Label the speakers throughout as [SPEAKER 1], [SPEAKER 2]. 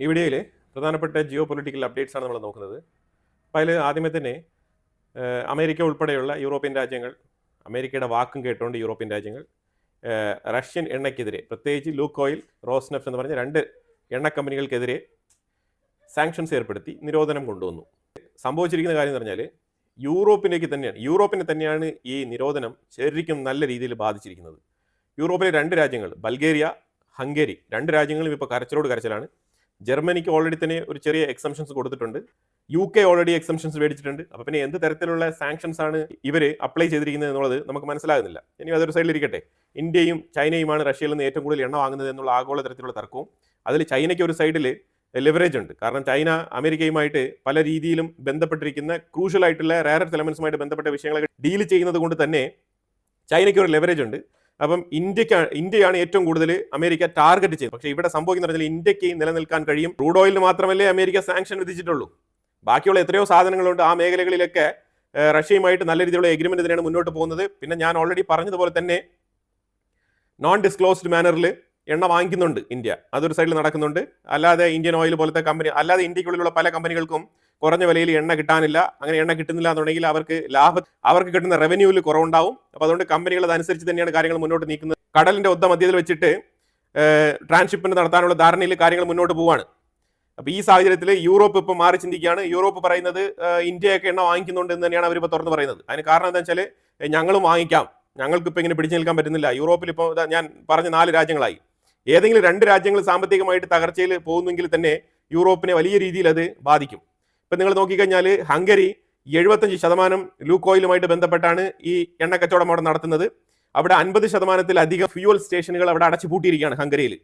[SPEAKER 1] ഈ വീഡിയോയിൽ പ്രധാനപ്പെട്ട ജിയോ പൊളിറ്റിക്കൽ അപ്ഡേറ്റ്സ് ആണ് നമ്മൾ നോക്കുന്നത്. അപ്പോൾ അതിൽ ആദ്യമേ തന്നെ അമേരിക്ക ഉൾപ്പെടെയുള്ള യൂറോപ്യൻ രാജ്യങ്ങൾ അമേരിക്കയുടെ വാക്കും കേട്ടുകൊണ്ട് യൂറോപ്യൻ രാജ്യങ്ങൾ റഷ്യൻ എണ്ണയ്ക്കെതിരെ പ്രത്യേകിച്ച് ലൂക്ക് ഓയിൽ റോസ്നെഫ് എന്ന് പറഞ്ഞ രണ്ട് എണ്ണ കമ്പനികൾക്കെതിരെ സാങ്ഷൻസ് ഏർപ്പെടുത്തി നിരോധനം കൊണ്ടുവന്നു. സംഭവിച്ചിരിക്കുന്ന കാര്യം എന്ന് പറഞ്ഞാൽ യൂറോപ്പിലേക്ക് തന്നെയാണ് യൂറോപ്പിനെ തന്നെയാണ് ഈ നിരോധനം ശരിക്കും നല്ല രീതിയിൽ ബാധിച്ചിരിക്കുന്നത്. യൂറോപ്പിലെ രണ്ട് രാജ്യങ്ങൾ ബൾഗേറിയ ഹംഗേരി രണ്ട് രാജ്യങ്ങളും ഇപ്പോൾ കരച്ചിലോട് കരച്ചിലാണ്. ജർമ്മനിക്ക് ഓൾറെഡി തന്നെ ഒരു ചെറിയ എക്സംഷൻസ് കൊടുത്തിട്ടുണ്ട്. യു കെ ഓൾറെഡി എക്സംഷൻസ് മേടിച്ചിട്ടുണ്ട്. അപ്പോൾ പിന്നെ എന്ത് തരത്തിലുള്ള സാങ്ഷൻസ് ആണ് ഇവർ അപ്ലൈ ചെയ്തിരിക്കുന്നത് എന്നുള്ളത് നമുക്ക് മനസ്സിലാകുന്നില്ല. ഇനി അതൊരു സൈഡിൽ ഇരിക്കട്ടെ. ഇന്ത്യയും ചൈനയുമാണ് റഷ്യയിൽ നിന്ന് ഏറ്റവും കൂടുതൽ എണ്ണ വാങ്ങുന്നത് എന്നുള്ള ആഗോള തരത്തിലുള്ള തർക്കവും അതിൽ ചൈനയ്ക്ക് ഒരു സൈഡിൽ ലെവറേജ് ഉണ്ട്. കാരണം ചൈന അമേരിക്കയുമായിട്ട് പല രീതിയിലും ബന്ധപ്പെട്ടിരിക്കുന്ന ക്രൂഷ്യൽ ആയിട്ടുള്ള റയർ എലമെന്റ്സുമായിട്ട് ബന്ധപ്പെട്ട വിഷയങ്ങളൊക്കെ ഡീൽ ചെയ്യുന്നത് കൊണ്ട് തന്നെ ചൈനയ്ക്ക് ഒരു ലെവറേജ് ഉണ്ട്. അപ്പം ഇന്ത്യയ്ക്ക് ഇന്ത്യയാണ് ഏറ്റവും കൂടുതൽ അമേരിക്ക ടാർഗറ്റ് ചെയ്തത് പക്ഷേ ഇവിടെ സംഭവിക്കുന്ന പറഞ്ഞാൽ ഇന്ത്യയ്ക്ക് നിലനിൽക്കാൻ കഴിയും. ക്രൂഡ് ഓയിലിന് മാത്രമല്ലേ അമേരിക്ക സാങ്ഷൻ വിധിച്ചിട്ടുള്ളൂ. ബാക്കിയുള്ള എത്രയോ സാധനങ്ങളുണ്ട് ആ മേഖലകളിലൊക്കെ റഷ്യയുമായിട്ട് നല്ല രീതിയിലുള്ള എഗ്രിമെന്റ് തന്നെയാണ് മുന്നോട്ട് പോകുന്നത്. പിന്നെ ഞാൻ ഓൾറെഡി പറഞ്ഞതുപോലെ തന്നെ നോൺ ഡിസ്ക്ലോസ്ഡ് മാനറിൽ എണ്ണ വാങ്ങിക്കുന്നുണ്ട് ഇന്ത്യ. അതൊരു സൈഡിൽ നടക്കുന്നുണ്ട്. അല്ലാതെ ഇന്ത്യൻ ഓയിൽ പോലത്തെ കമ്പനി അല്ലാതെ ഇന്ത്യക്കുള്ളിലുള്ള പല കമ്പനികൾക്കും കുറഞ്ഞ വിലയിൽ എണ്ണ കിട്ടാനില്ല അങ്ങനെ എണ്ണ കിട്ടുന്നില്ല എന്നുണ്ടെങ്കിൽ അവർക്ക് ലാഭ അവർക്ക് കിട്ടുന്ന റവന്യൂവിൽ കുറവുണ്ടാവും. അപ്പോൾ അതുകൊണ്ട് കമ്പനികൾ അതനുസരിച്ച് തന്നെയാണ് കാര്യങ്ങൾ മുന്നോട്ട് നീക്കുന്നത്. കടലിന്റെ ഒത്ത മധ്യത്തിൽ വെച്ചിട്ട് ട്രാൻസ്ഷിപ്പിന് നടത്താനുള്ള ധാരണയിൽ കാര്യങ്ങൾ മുന്നോട്ട് പോവാണ്. അപ്പോൾ ഈ സാഹചര്യത്തിൽ യൂറോപ്പ് ഇപ്പോൾ മാറി ചിന്തിക്കുകയാണ്. യൂറോപ്പ് പറയുന്നത് ഇന്ത്യയൊക്കെ എണ്ണ വാങ്ങിക്കുന്നുണ്ട് എന്ന് തന്നെയാണ് അവരിപ്പോൾ തുറന്ന് പറയുന്നത്. അതിന് കാരണം എന്താ വെച്ചാൽ ഞങ്ങളും വാങ്ങിക്കാം. ഞങ്ങൾക്ക് ഇപ്പോൾ ഇങ്ങനെ പിടിച്ചു നിൽക്കാൻ പറ്റുന്നില്ല. യൂറോപ്പിൽ ഇപ്പോൾ ഞാൻ പറഞ്ഞ നാല് രാജ്യങ്ങളായി. ഏതെങ്കിലും രണ്ട് രാജ്യങ്ങൾ സാമ്പത്തികമായിട്ട് തകർച്ചയിൽ പോകുന്നെങ്കിൽ തന്നെ യൂറോപ്പിനെ വലിയ രീതിയിൽ അത് ബാധിക്കും. ഇപ്പം നിങ്ങൾ നോക്കിക്കഴിഞ്ഞാൽ ഹംഗറി എഴുപത്തഞ്ച് ശതമാനം ലൂക്കോയിലുമായിട്ട് ബന്ധപ്പെട്ടാണ് ഈ എണ്ണ കച്ചവടം അവിടെ നടത്തുന്നത്. അവിടെ അൻപത് ശതമാനത്തിലധികം ഫ്യൂവൽ സ്റ്റേഷനുകൾ അവിടെ അടച്ചു പൂട്ടിയിരിക്കുകയാണ് ഹംഗറിയിൽ.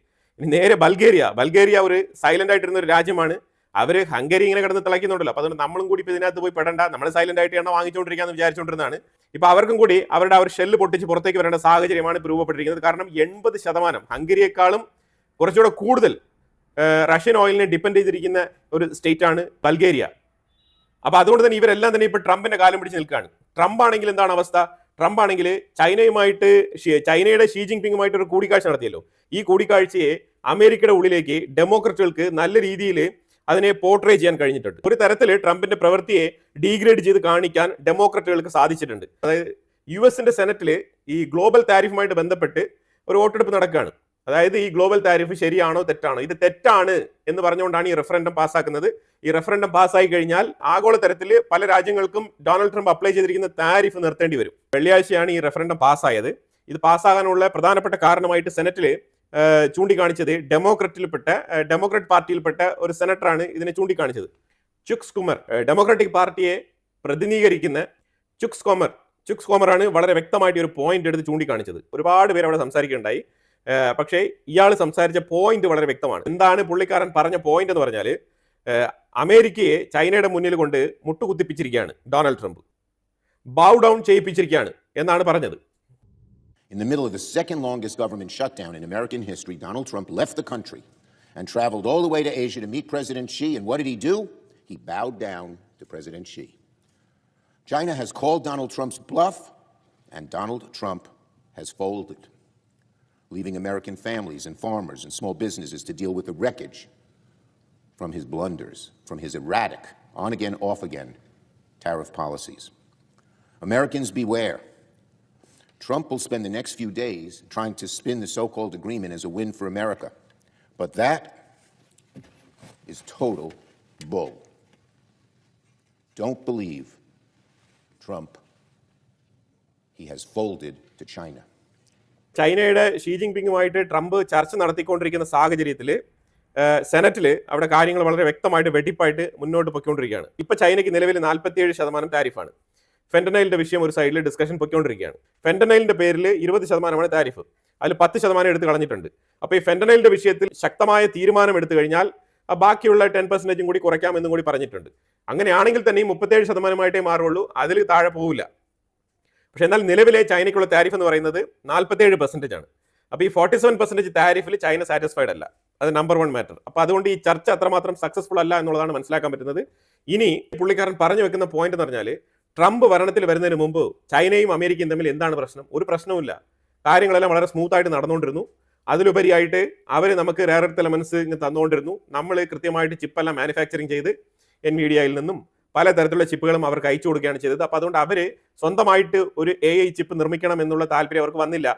[SPEAKER 1] ഇനി നേരെ ബൾഗേറിയ. ബൾഗേറിയ ഒരു സൈലന്റ് ആയിട്ടിരുന്ന ഒരു രാജ്യമാണ്. അവർ ഹംഗറി ഇങ്ങനെ കിടന്ന് തിളയ്ക്കുന്നുണ്ടല്ലോ. അപ്പോൾ അതുകൊണ്ട് നമ്മളും കൂടി ഇപ്പോൾ ഇതിനകത്ത് പോയി പെടണ്ട. നമ്മൾ സൈലന്റ് ആയിട്ട് എണ്ണ വാങ്ങിച്ചുകൊണ്ടിരിക്കാന്ന് വിചാരിച്ചുകൊണ്ടിരുന്നതാണ്. ഇപ്പോൾ അവർക്കും കൂടി അവരുടെ ആ ഒരു ഷെല്ല് പൊട്ടിച്ച് പുറത്തേക്ക് വരേണ്ട സാഹചര്യമാണ് ഇപ്പോൾ രൂപപ്പെട്ടിരിക്കുന്നത്. കാരണം എൺപത് ശതമാനം ഹംഗറിയേക്കാളും കുറച്ചുകൂടെ കൂടുതൽ റഷ്യൻ ഓയിലിനെ ഡിപ്പെൻഡ് ചെയ്തിരിക്കുന്ന ഒരു സ്റ്റേറ്റ് ആണ് ബൾഗേറിയ അപ്പൊ അതുകൊണ്ട് തന്നെ ഇവരെല്ലാം തന്നെ ഇപ്പൊ ട്രംപിന്റെ കാലം പിടിച്ച് നിൽക്കുകയാണ്. ട്രംപ് ആണെങ്കിൽ എന്താണ് അവസ്ഥ? ട്രംപ് ആണെങ്കിൽ ചൈനയുമായിട്ട് ചൈനയുടെ ഷീ ജിൻപിങ്ങുമായിട്ട് ഒരു കൂടിക്കാഴ്ച നടത്തിയല്ലോ. ഈ കൂടിക്കാഴ്ചയെ അമേരിക്കയുടെ ഉള്ളിലേക്ക് ഡെമോക്രറ്റുകൾക്ക് നല്ല രീതിയിൽ അതിനെ പോർട്രേ ചെയ്യാൻ കഴിഞ്ഞിട്ടുണ്ട്. ഒരു തരത്തിൽ ട്രംപിന്റെ പ്രവൃത്തിയെ ഡീഗ്രേഡ് ചെയ്ത് കാണിക്കാൻ ഡെമോക്രറ്റുകൾക്ക് സാധിച്ചിട്ടുണ്ട്. അതായത് യു എസിന്റെ സെനറ്റിൽ ഈ ഗ്ലോബൽ താരിഫുമായിട്ട് ബന്ധപ്പെട്ട് ഒരു വോട്ടെടുപ്പ് നടക്കുകയാണ്. അതായത് ഈ ഗ്ലോബൽ താരിഫ് ശരിയാണോ തെറ്റാണോ? ഇത് തെറ്റാണ് എന്ന് പറഞ്ഞുകൊണ്ടാണ് ഈ റെഫറൻഡം പാസ്സാക്കുന്നത്. ഈ റെഫറൻഡം പാസ്സായി കഴിഞ്ഞാൽ ആഗോള തരത്തിൽ പല രാജ്യങ്ങൾക്കും ഡൊണാൾഡ് ട്രംപ് അപ്ലൈ ചെയ്തിരിക്കുന്ന താരിഫ് നിർത്തേണ്ടി വരും. വെള്ളിയാഴ്ചയാണ് ഈ റെഫറൻഡം പാസ്സായത്. ഇത് പാസ്സാകാനുള്ള പ്രധാനപ്പെട്ട കാരണമായിട്ട് സെനറ്റിൽ ചൂണ്ടിക്കാണിച്ചത് ഡെമോക്രറ്റിൽപ്പെട്ട ഡെമോക്രറ്റ് പാർട്ടിയിൽപ്പെട്ട ഒരു സെനറ്ററാണ് ഇതിനെ ചൂണ്ടിക്കാണിച്ചത്. ചുക്സ് കുമർ ഡെമോക്രാറ്റിക് പാർട്ടിയെ പ്രതിനിധീകരിക്കുന്ന ചുക്സ് കോമർ. ചുക്സ് കോമറാണ് വളരെ വ്യക്തമായിട്ട് ഒരു പോയിന്റ് എടുത്ത് ചൂണ്ടിക്കാണിച്ചത്. ഒരുപാട് പേര് അവിടെ സംസാരിക്കുകയുണ്ടായി. പക്ഷേ ഇയാൾ സംസാരിച്ച പോയിന്റ് വളരെ വ്യക്തമാണ് എന്താണ് പുള്ളിക്കാരൻ പറഞ്ഞ പോയിന്റ് എന്ന് പറഞ്ഞാൽ അമേരിക്കയെ ചൈനയുടെ മുന്നിൽ കൊണ്ട് മുട്ടുകുത്തിപ്പിച്ചിരിക്കുകയാണ് ഡൊണാൾഡ് ട്രംപ് ബൗ ഡൗൺ ചെയ്യിപ്പിച്ചിരിക്കുകയാണ് എന്നാണ് പറഞ്ഞത്
[SPEAKER 2] In the middle of the second longest government shutdown in American history, Donald Trump left the country and traveled all the way to Asia to meet President Xi. And what did he do? He bowed down to President Xi. China has called Donald Trump's bluff, and Donald Trump has folded, leaving American families and farmers and small businesses to deal with the wreckage from his blunders, from his erratic, on again, off again tariff policies. Americans beware. Trump will spend the next few days trying to spin the so called agreement as a win for America. But that is total bull. Don't believe Trump. He has folded to China.
[SPEAKER 1] ചൈനയുടെ Xi ജിൻപിങ്ങുമായിട്ട് Trump ചർച്ച നടത്തിക്കൊണ്ടിരിക്കുന്ന സാഹചര്യത്തിൽ സെനറ്റിൽ അവിടെ കാര്യങ്ങൾ വളരെ വ്യക്തമായിട്ട് വെടിപ്പായിട്ട് മുന്നോട്ട് പൊയ്ക്കൊണ്ടിരിക്കുകയാണ്. ഇപ്പൊ ചൈനയ്ക്ക് നിലവിൽ നാൽപ്പത്തിയേഴ് ശതമാനം താരിഫാണ്. ഫെന്റനൈലിന്റെ വിഷയം ഒരു സൈഡിൽ ഡിസ്കഷൻ പൊയ്ക്കൊണ്ടിരിക്കുകയാണ്. ഫെന്റനൈലിന്റെ പേരിൽ ഇരുപത് ശതമാനമാണ് താരിഫ്. അതിൽ പത്ത് ശതമാനം എടുത്ത് കളഞ്ഞിട്ടുണ്ട്. അപ്പോൾ ഈ ഫെന്റനൈലിന്റെ വിഷയത്തിൽ ശക്തമായ തീരുമാനം എടുത്തു കഴിഞ്ഞാൽ ബാക്കിയുള്ള ടെൻ പെർസെന്റേജും കൂടി കുറയ്ക്കാമെന്നും കൂടി പറഞ്ഞിട്ടുണ്ട്. അങ്ങനെയാണെങ്കിൽ തന്നെ ഈ മുപ്പത്തേഴ് ശതമാനമായിട്ടേ മാറുള്ളൂ അതിൽ താഴെ പോവില്ല. പക്ഷെ എന്നാൽ നിലവിലെ ചൈനയ്ക്കുള്ള താരിഫ് എന്ന് പറയുന്നത് നാൽപ്പത്തേഴ് പെർസെന്റേജ് ആണ്. അപ്പോൾ ഈ ഫോർട്ടി സെവൻ പെർസെന്റേജ് താരിഫിൽ ചൈന സാറ്റിസ്ഫൈഡ് അല്ല. അത് നമ്പർ വൺ മാറ്റർ അപ്പോൾ അതുകൊണ്ട് ഈ ചർച്ച അത്രമാത്രം സക്സസ്ഫുൾ അല്ല എന്നുള്ളതാണ് മനസ്സിലാക്കാൻ പറ്റുന്നത്. ഇനി പുള്ളിക്കാരൻ പറഞ്ഞു വെക്കുന്ന പോയിന്റ് എന്ന് പറഞ്ഞാൽ ട്രംപ് ഭരണത്തിൽ വരുന്നതിന് മുമ്പ് ചൈനയും അമേരിക്കയും തമ്മിൽ എന്താണ് പ്രശ്നം? ഒരു പ്രശ്നവുമില്ല കാര്യങ്ങളെല്ലാം വളരെ സ്മൂത്ത് ആയിട്ട് നടന്നുകൊണ്ടിരുന്നു. അതിലുപരിയായിട്ട് അവർ നമുക്ക് റെയർ എർത്ത് എലമെന്റ്സ് ഇങ്ങ് തന്നുകൊണ്ടിരുന്നു. നമ്മൾ കൃത്യമായിട്ട് ചിപ്പെല്ലാം മാനുഫാക്ചറിങ് ചെയ്ത് എൻ മീഡിയയിൽ നിന്നും പല തരത്തിലുള്ള ചിപ്പുകളും അവർക്ക് അയച്ചു കൊടുക്കുകയാണ് ചെയ്തത്. അപ്പോൾ അതുകൊണ്ട് അവർ സ്വന്തമായിട്ട് ഒരു എ ഐ ചിപ്പ് നിർമ്മിക്കണം എന്നുള്ള താല്പര്യം അവർക്ക് വന്നില്ല.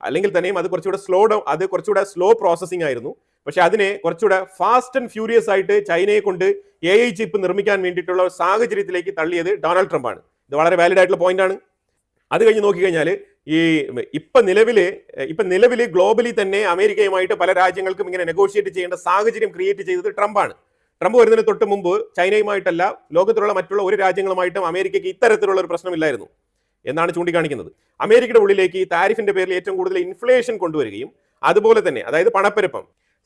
[SPEAKER 1] അല്ലെങ്കിൽ തന്നെയും അത് കുറച്ചുകൂടെ സ്ലോ ഡൗൺ അത് കുറച്ചുകൂടെ സ്ലോ പ്രോസസ്സിംഗ് ആയിരുന്നു. പക്ഷെ അതിനെ കുറച്ചുകൂടെ ഫാസ്റ്റ് ആൻഡ് ഫ്യൂരിയസ് ആയിട്ട് ചൈനയെ കൊണ്ട് എ ഐ ചിപ്പ് നിർമ്മിക്കാൻ വേണ്ടിയിട്ടുള്ള ഒരു സാഹചര്യത്തിലേക്ക് തള്ളിയത് ഡൊണാൾഡ് ട്രംപ് ആണ്. ഇത് വളരെ വാലിഡ് ആയിട്ടുള്ള പോയിന്റ് ആണ്. അത് കഴിഞ്ഞ് നോക്കിക്കഴിഞ്ഞാൽ ഈ ഇപ്പൊ നിലവിൽ ഇപ്പൊ നിലവിൽ ഗ്ലോബലി തന്നെ അമേരിക്കയുമായിട്ട് പല രാജ്യങ്ങൾക്കും ഇങ്ങനെ നെഗോഷിയേറ്റ് ചെയ്യേണ്ട സാഹചര്യം ക്രിയേറ്റ് ചെയ്തത് ട്രംപാണ് ട്രംപ് വരുന്നതിന് തൊട്ട് മുമ്പ് ചൈനയുമായിട്ടല്ല ലോകത്തിലുള്ള മറ്റുള്ള ഒരു രാജ്യങ്ങളുമായിട്ടും അമേരിക്കയ്ക്ക് ഇത്തരത്തിലുള്ള ഒരു പ്രശ്നമില്ലായിരുന്നു എന്നാണ് ചൂണ്ടിക്കാണിക്കുന്നത്. അമേരിക്കയുടെ ഉള്ളിലേക്ക് താരിഫിന്റെ പേരിൽ ഏറ്റവും കൂടുതൽ ഇൻഫ്ലേഷൻ കൊണ്ടുവരികയും അതുപോലെ തന്നെ അതായത് പണപ്പെരുപ്പം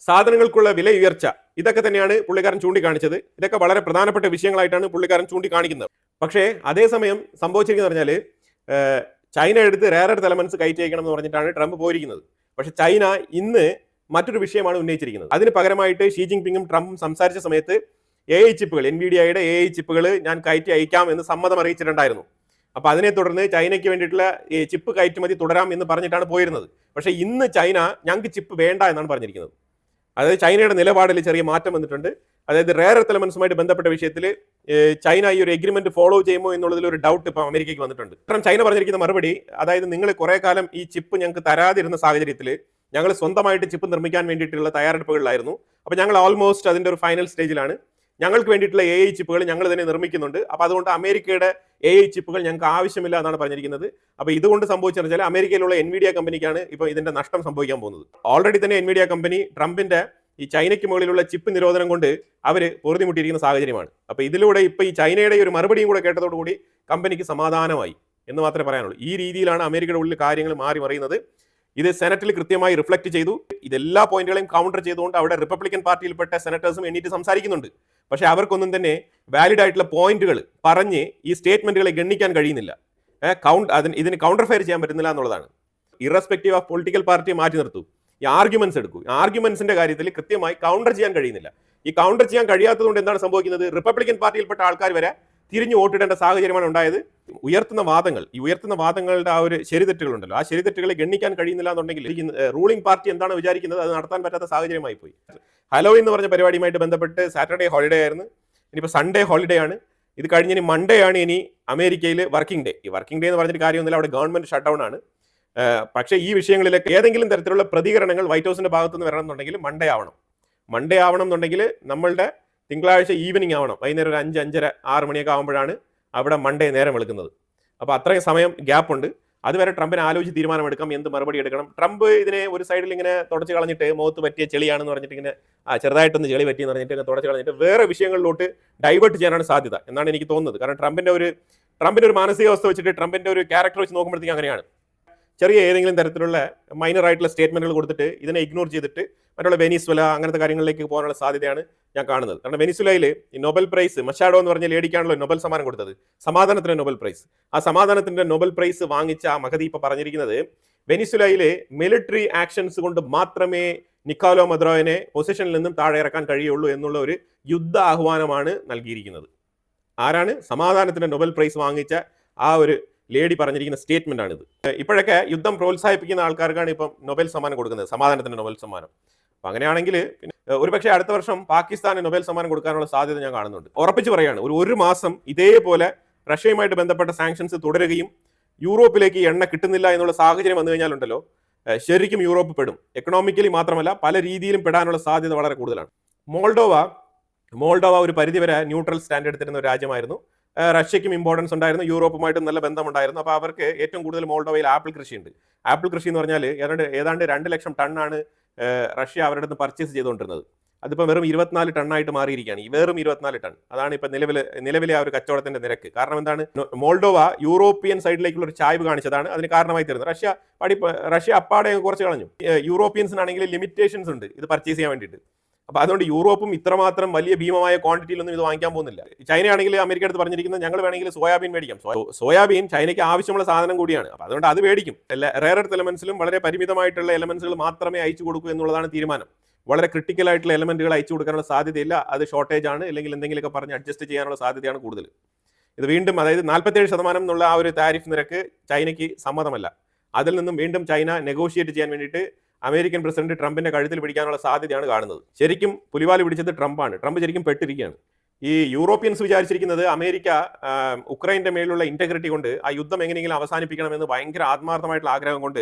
[SPEAKER 1] സാധനങ്ങൾക്കുള്ള വില ഉയർച്ച ഇതൊക്കെ തന്നെയാണ് പുള്ളിക്കാരൻ ചൂണ്ടിക്കാണിച്ചത്. ഇതൊക്കെ വളരെ പ്രധാനപ്പെട്ട വിഷയങ്ങളായിട്ടാണ് പുള്ളിക്കാരൻ ചൂണ്ടിക്കാണിക്കുന്നത്. പക്ഷേ അതേസമയം സംഭവിച്ചിരിക്കുന്നത് പറഞ്ഞാൽ ചൈന എടുത്ത് റേറെ എലമെന്റ്സ് കയറ്റി അയക്കണം എന്ന് പറഞ്ഞിട്ടാണ് ട്രംപ് പോയിരിക്കുന്നത്. പക്ഷേ ചൈന ഇന്ന് മറ്റൊരു വിഷയമാണ് ഉന്നയിച്ചിരിക്കുന്നത്. അതിന് പകരമായിട്ട് ഷീ ജിങ് പിങ്ങും ട്രംപും സംസാരിച്ച സമയത്ത് എ ഐ ചിപ്പുകൾ എൻ വി ഡി ഐയുടെ എ ഐ ചിപ്പുകൾ ഞാൻ കയറ്റി അയക്കാം എന്ന് സമ്മതം അറിയിച്ചിട്ടുണ്ടായിരുന്നു. അപ്പൊ അതിനെ തുടർന്ന് ചൈനയ്ക്ക് വേണ്ടിയിട്ടുള്ള ഈ ചിപ്പ് കയറ്റുമതി തുടരാം എന്ന് പറഞ്ഞിട്ടാണ് പോയിരുന്നത്. പക്ഷേ ഇന്ന് ചൈന ഞങ്ങൾക്ക് ചിപ്പ് വേണ്ട എന്നാണ് പറഞ്ഞിരിക്കുന്നത്. അതായത് ചൈനയുടെ നിലപാടിൽ ചെറിയ മാറ്റം വന്നിട്ടുണ്ട്. അതായത് റേർ എർത്ത് ബന്ധപ്പെട്ട വിഷയത്തിൽ ചൈന ഈ ഒരു എഗ്രിമെന്റ് ഫോളോ ചെയ്യുമോ എന്നുള്ളതിൽ ഒരു ഡൗട്ട് ഇപ്പം അമേരിക്കയ്ക്ക് വന്നിട്ടുണ്ട്. കാരണം ചൈന പറഞ്ഞിരിക്കുന്ന മറുപടി അതായത് നിങ്ങൾ കുറെ കാലം ഈ ചിപ്പ് ഞങ്ങൾക്ക് തരാതിരുന്ന സാഹചര്യത്തിൽ ഞങ്ങൾ സ്വന്തമായിട്ട് ചിപ്പ് നിർമ്മിക്കാൻ വേണ്ടിയിട്ടുള്ള തയ്യാറെടുപ്പുകളിലായിരുന്നു. അപ്പോൾ ഞങ്ങൾ ഓൾമോസ്റ്റ് അതിന്റെ ഒരു ഫൈനൽ സ്റ്റേജിലാണ് ഞങ്ങൾക്ക് വേണ്ടിയിട്ടുള്ള എ ഐ ചിപ്പുകൾ ഞങ്ങൾ തന്നെ നിർമ്മിക്കുന്നുണ്ട്. അപ്പോൾ അതുകൊണ്ട് അമേരിക്കയുടെ എ ഐ ചിപ്പുകൾ ഞങ്ങൾക്ക് ആവശ്യമില്ല എന്നാണ് പറഞ്ഞിരിക്കുന്നത്. അപ്പോൾ ഇതുകൊണ്ട് സംഭവിച്ചെന്ന് വെച്ചാൽ അമേരിക്കയിലുള്ള എൻവിഡിയ കമ്പനിക്കാണ് ഇപ്പോൾ ഇതിന്റെ നഷ്ടം സംഭവിക്കാൻ പോകുന്നത്. ഓൾറെഡി തന്നെ എൻവിഡിയ കമ്പനി ട്രംപിന്റെ ഈ ചൈനയ്ക്ക് മുകളിലുള്ള ചിപ്പ് നിരോധനം കൊണ്ട് അവർ പൊറുതിമുട്ടിയിരിക്കുന്ന സാഹചര്യമാണ്. അപ്പോൾ ഇതിലൂടെ ഇപ്പോൾ ഈ ചൈനയുടെ ഒരു മറുപടിയും കൂടെ കേട്ടതോടുകൂടി കമ്പനിക്ക് സമാധാനമായി എന്ന് മാത്രമേ പറയാനുള്ളൂ. ഈ രീതിയിലാണ് അമേരിക്കയുടെ ഉള്ളിൽ കാര്യങ്ങൾ മാറി മറിയുന്നത്. ഇത് സെനറ്റിൽ കൃത്യമായി റിഫ്ലക്ട് ചെയ്തു. ഇതെല്ലാ പോയിന്റുകളെയും കൗണ്ടർ ചെയ്തുകൊണ്ട് അവിടെ റിപ്പബ്ലിക്കൻ പാർട്ടിയിൽപ്പെട്ട സെനറ്റേഴ്സും എണ്ണീറ്റ് സംസാരിക്കുന്നുണ്ട്. പക്ഷേ അവർക്കൊന്നും തന്നെ വാലിഡ് ആയിട്ടുള്ള പോയിന്റുകൾ പറഞ്ഞ് ഈ സ്റ്റേറ്റ്മെന്റുകളെ ഗണ്ണിക്കാൻ കഴിയുന്നില്ല. കൗണ്ട് അതിന് ഇതിന് കൗണ്ടർ ഫയർ ചെയ്യാൻ പറ്റുന്നില്ല എന്നുള്ളതാണ്. ഇറസ്പെക്റ്റീവ് ഓഫ് പൊളിറ്റിക്കൽ പാർട്ടിയെ മാറ്റി നിർത്തൂ. ഈ ആർഗ്യുമെന്റ്സ് എടുക്കൂ. ആർഗ്യുമെന്റ്സിന്റെ കാര്യത്തിൽ കൃത്യമായി കൗണ്ടർ ചെയ്യാൻ കഴിയുന്നില്ല. ഈ കൗണ്ടർ ചെയ്യാൻ കഴിയാത്തതുകൊണ്ട് എന്താണ് സംഭവിക്കുന്നത്? റിപ്പബ്ലിക്കൻ പാർട്ടിയിൽപ്പെട്ട ആൾക്കാർ വരെ തിരിഞ്ഞു വോട്ടിടേണ്ട സാഹചര്യമാണ് ഉണ്ടായത്. ഉയർത്തുന്ന വാദങ്ങൾ ഈ ഉയർത്തുന്ന വാദങ്ങളുടെ ആ ഒരു ശരിതെറ്റുകൾ ഉണ്ടല്ലോ ആ ശരിതെറ്റുകളെ ഗണ്ണിക്കാൻ കഴിയുന്നില്ല എന്നുണ്ടെങ്കിൽ റൂളിംഗ് പാർട്ടി എന്താണ് വിചാരിക്കുന്നത്? അത് നടത്താൻ പറ്റാത്ത സാഹചര്യമായി പോയി. ഹലോ എന്ന് പറഞ്ഞ പരിപാടിയുമായിട്ട് ബന്ധപ്പെട്ട് സാറ്റർഡേ ഹോളിഡേ ആയിരുന്നു. ഇനിയിപ്പോൾ സൺഡേ ഹോളിഡേ ആണ്. ഇത് കഴിഞ്ഞ് മൺഡേ ആണ് ഇനി അമേരിക്കയിൽ വർക്കിംഗ് ഡേ ഈ വർക്കിംഗ് ഡേ എന്ന് പറഞ്ഞിട്ട് കാര്യമൊന്നുമില്ല. അവിടെ ഗവൺമെന്റ് ഷട്ട് ഡൗൺ ആണ് പക്ഷേ ഈ വിഷയങ്ങളിലൊക്കെ ഏതെങ്കിലും തരത്തിലുള്ള പ്രതികരണങ്ങൾ വൈറ്റ് ഹൗസിന്റെ ഭാഗത്തുനിന്ന് വരണം എന്നുണ്ടെങ്കിൽ മൺഡേ ആവണം. മൺഡേ ആവണം എന്നുണ്ടെങ്കിൽ നമ്മളുടെ തിങ്കളാഴ്ച ഈവനിങ് ആവണം. വൈകുന്നേരം ഒരു അഞ്ച് അഞ്ചര ആറ് മണിയൊക്കെ ആകുമ്പോഴാണ് അവിടെ മൺഡേ നേരം വെളുക്കുന്നത്. അപ്പോൾ അത്രയും സമയം ഗ്യാപ്പ് ഉണ്ട്. അതുവരെ ട്രംപിന് ആലോചിച്ച് തീരുമാനമെടുക്കാം. എന്ത് മറുപടി എടുക്കണം? ട്രംപ് ഇതിനെ ഒരു സൈഡിൽ ഇങ്ങനെ തുടച്ച് കളഞ്ഞിട്ട് മുഖത്ത് പറ്റിയ ചെളിയാണെന്ന് പറഞ്ഞിട്ട് ഇങ്ങനെ ആ ചെറുതായിട്ടൊന്ന് ചെളി പറ്റിയെന്ന് പറഞ്ഞിട്ട് തുടച്ച് കളഞ്ഞിട്ട് വേറെ വിഷയങ്ങളിലോട്ട് ഡൈവേർട്ട് ചെയ്യാനാണ് സാധ്യത എന്നാണ് എനിക്ക് തോന്നുന്നത്. കാരണം ട്രംപിന്റെ ഒരു ട്രംപിന്റെ ഒരു മാനസികാവസ്ഥ വെച്ചിട്ട് ട്രംപിന്റെ ഒരു ക്യാരക്ടർ വെച്ച് നോക്കുമ്പോഴത്തേക്ക് അങ്ങനെയാണ്. ചെറിയ ഏതെങ്കിലും തരത്തിലുള്ള മൈനർ ആയിട്ടുള്ള സ്റ്റേറ്റ്മെന്റുകൾ കൊടുത്തിട്ട് ഇതിനെ ഇഗ്നോർ ചെയ്തിട്ട് മറ്റുള്ള വെനീസ്വല അങ്ങനത്തെ കാര്യങ്ങളിലേക്ക് പോകാനുള്ള സാധ്യതയാണ് ഞാൻ കാണുന്നത്. കാരണം വെനിസ്വലയിൽ ഈ നോബൽ പ്രൈസ് മഷാഡോ എന്ന് പറഞ്ഞ ലേഡിക്കാണല്ലോ നോബൽ സമ്മാനം കൊടുത്തത്. സമാധാനത്തിന്റെ നോബൽ പ്രൈസ് ആ സമാധാനത്തിന്റെ നോബൽ പ്രൈസ് വാങ്ങിച്ച ആ മഹതി ഇപ്പൊ പറഞ്ഞിരിക്കുന്നത് വെനിസ്വലയിലെ മിലിറ്ററി ആക്ഷൻസ് കൊണ്ട് മാത്രമേ നിക്കാലോ മദ്രോവിനെ പൊസിഷനിൽ നിന്നും താഴെ ഇറക്കാൻ കഴിയുള്ളൂ എന്നുള്ള ഒരു യുദ്ധ ആഹ്വാനമാണ് നൽകിയിരിക്കുന്നത്. ആരാണ്? സമാധാനത്തിന്റെ നോബൽ പ്രൈസ് വാങ്ങിച്ച ആ ഒരു ലേഡി പറഞ്ഞിരിക്കുന്ന സ്റ്റേറ്റ്മെന്റ് ആണിത് ഇപ്പോഴൊക്കെ യുദ്ധം പ്രോത്സാഹിപ്പിക്കുന്ന ആൾക്കാർക്കാണ് ഇപ്പം നൊബൽ സമ്മാനം കൊടുക്കുന്നത് സമാധാനത്തിന്റെ നൊബൽ സമ്മാനം. അപ്പം അങ്ങനെയാണെങ്കിൽ പിന്നെ ഒരുപക്ഷെ അടുത്ത വർഷം പാകിസ്ഥാന് നൊബൽ സമ്മാനം കൊടുക്കാനുള്ള സാധ്യത ഞാൻ കാണുന്നുണ്ട്. ഉറപ്പിച്ച് പറയാണ് ഒരു ഒരു മാസം ഇതേപോലെ റഷ്യയുമായിട്ട് ബന്ധപ്പെട്ട സാങ്ഷൻസ് തുടരുകയും യൂറോപ്പിലേക്ക് എണ്ണ കിട്ടുന്നില്ല എന്നുള്ള സാഹചര്യം വന്നു കഴിഞ്ഞാലുണ്ടല്ലോ ശരിക്കും യൂറോപ്പ് പെടും. എക്കണോമിക്കലി മാത്രമല്ല പല രീതിയിലും പെടാനുള്ള സാധ്യത വളരെ കൂടുതലാണ്. മോൾഡോവ മോൾഡോവ ഒരു പരിധിവരെ ന്യൂട്രൽ സ്റ്റാൻഡ് എടുത്തിരുന്ന ഒരു രാജ്യമായിരുന്നു. റഷ്യയ്ക്കും ഇമ്പോർട്ടൻസ് ഉണ്ടായിരുന്നു യൂറോപ്പുമായിട്ടും നല്ല ബന്ധമുണ്ടായിരുന്നു. അപ്പോൾ അവർക്ക് ഏറ്റവും കൂടുതൽ മോൾഡോവയിൽ ആപ്പിൾ കൃഷിയുണ്ട്. ആപ്പിൾ കൃഷി എന്ന് പറഞ്ഞാൽ ഏതാണ്ട് ഏതാണ്ട് രണ്ട് ലക്ഷം ടണ്ണാണ് റഷ്യ അവരുടെ നിന്ന് പർച്ചേസ് ചെയ്തുകൊണ്ടിരുന്നത്. അതിപ്പോൾ വെറും ഇരുപത്തിനാല് ടണ്ണായിട്ട് മാറിയിരിക്കുകയാണ്. ഈ വെറും ഇരുപത്തിനാല് ടൺ അതാണ് ഇപ്പം നിലവിലെ നിലവിലെ ആ ഒരു കച്ചവടത്തിന്റെ നിരക്ക്. കാരണം എന്താണ്? മോൾഡോവ യൂറോപ്യൻ സൈഡിലേക്കുള്ള ഒരു ചായ്വ് കാണിച്ചതാണ് അതിന് കാരണമായി തീർന്നത്. റഷ്യ പടി റഷ്യ അപ്പാടെ കുറച്ച് കളഞ്ഞു. യൂറോപ്യൻസിനാണെങ്കിൽ ലിമിറ്റേഷൻസ് ഉണ്ട് ഇത് പർച്ചേസ് ചെയ്യാൻ വേണ്ടിയിട്ട്. അപ്പൊ അതുകൊണ്ട് യൂറോപ്പും ഇത്രമാത്രം വലിയ ഭീമമായ ക്വാണ്ടിറ്റിയിലൊന്നും ഇത് വാങ്ങിക്കാൻ പോകുന്നില്ല. ചൈനയാണെങ്കിൽ അമേരിക്ക അടുത്ത് പറഞ്ഞിരിക്കുന്നത് ഞങ്ങൾ വേണമെങ്കിൽ സോയാബീൻ മേടിക്കാം. സോയാബീൻ ചൈനയ്ക്ക് ആവശ്യമുള്ള സാധനം കൂടിയാണ്. അപ്പൊ അതുകൊണ്ട് അത് മേടിക്കും. റേർ എർത്ത് എലമെന്റ്സിലും വളരെ പരിമിതമായിട്ടുള്ള എലമെന്റ്സുകൾ മാത്രമേ അയച്ചു കൊടുക്കൂ എന്നുള്ളതാണ് തീരുമാനം. വളരെ ക്രിട്ടിക്കൽ ആയിട്ടുള്ള എലമെന്റുകൾ അയച്ചു കൊടുക്കാനുള്ള സാധ്യതയില്ല. അത് ഷോർട്ടേജ് ആണ്. അല്ലെങ്കിൽ എന്തെങ്കിലുമൊക്കെ പറഞ്ഞ് അഡ്ജസ്റ്റ് ചെയ്യാനുള്ള സാധ്യതയാണ് കൂടുതൽ. ഇത് വീണ്ടും അതായത് നാൽപ്പത്തേഴ് ശതമാനം എന്നുള്ള ആ ഒരു താരിഫ് നിരക്ക് ചൈനയ്ക്ക് സമ്മതമല്ല. അതിൽ നിന്നും വീണ്ടും ചൈന നെഗോഷിയേറ്റ് ചെയ്യാൻ വേണ്ടിയിട്ട് അമേരിക്കൻ പ്രസിഡന്റ് ട്രംപിന്റെ കഴുത്തിൽ പിടിക്കാനുള്ള സാധ്യതയാണ് കാണുന്നത്. ശരിക്കും പുലിവാൽ പിടിച്ചത് ട്രംപാണ്. ട്രംപ് ശരിക്കും പെട്ടിരിക്കുകയാണ്. ഈ യൂറോപ്യൻസ് വിചാരിച്ചിരിക്കുന്നത് അമേരിക്ക ഉക്രൈന്റെ മേലുള്ള ഇന്റഗ്രിറ്റി കൊണ്ട് ആ യുദ്ധം എങ്ങനെയെങ്കിലും അവസാനിപ്പിക്കണമെന്ന് ഭയങ്കര ആത്മാർത്ഥമായിട്ടുള്ള ആഗ്രഹം കൊണ്ട്